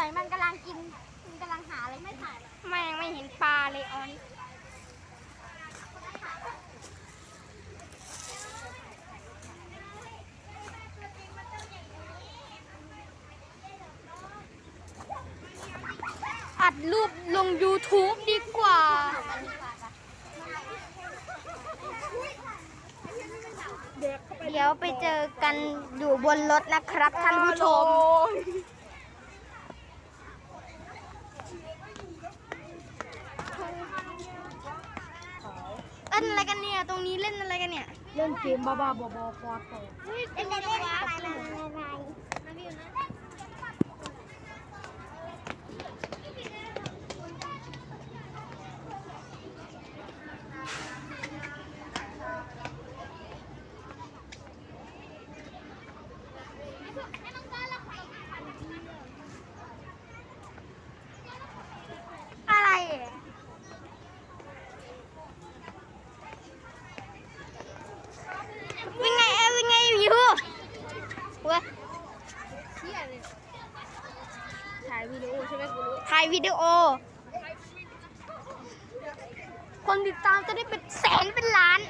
มือนมันกำลังกินมันกำลังหาอะไรไม่ถ่ายหรอกแม่งไม่เห็นปลาเลยออน อัดรูปลง YouTube ดีกว่า เดี๋ยวไปเจอกันอยู่บนรถนะครับท่านผู้ชม เล่นอะไรกันเนี่ย ตรงนี้เล่นอะไรกันเนี่ย เล่นเกมบ้าบ้าๆบอๆควาโตเอ็นเล่นอะไรอะไรอะไร อะไรอะวิ่งไงเอ้ยวิ่งไงอยู่เว้ย ถ่ายวิดีโอใช่ไหมกูรู้ถ่ายวิดีโอ คนติดตามจะได้เป็นแสนเป็นล้าน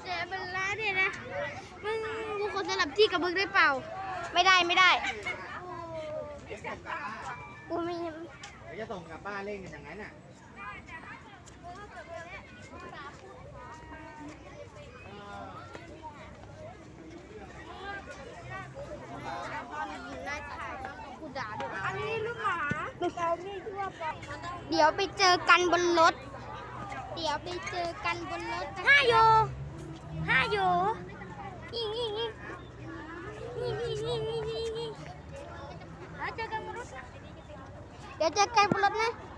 เสียเป็นล้านเนี่ยนะ มึงกูขอสลับที่กับมึงได้เปล่า ไม่ได้ไม่ได้เดี๋ยวส่งกลับบ้านกูไม่เดี๋ยวจะส่งกลับบ้านเล่นกันอย่างนั้นน่ะเออ กูด่าด้วยอันนี้ลูกหมา เดี๋ยวไปเจอกันบนรถ เดี๋ยวไปเจอกันบนรถกันห้าโยห้าโยนี่นี่นี่นี่นี่นี่นี่นี่แล้วเจอกันบนรถนะเดี๋ยวเจอกันบนรถนะเ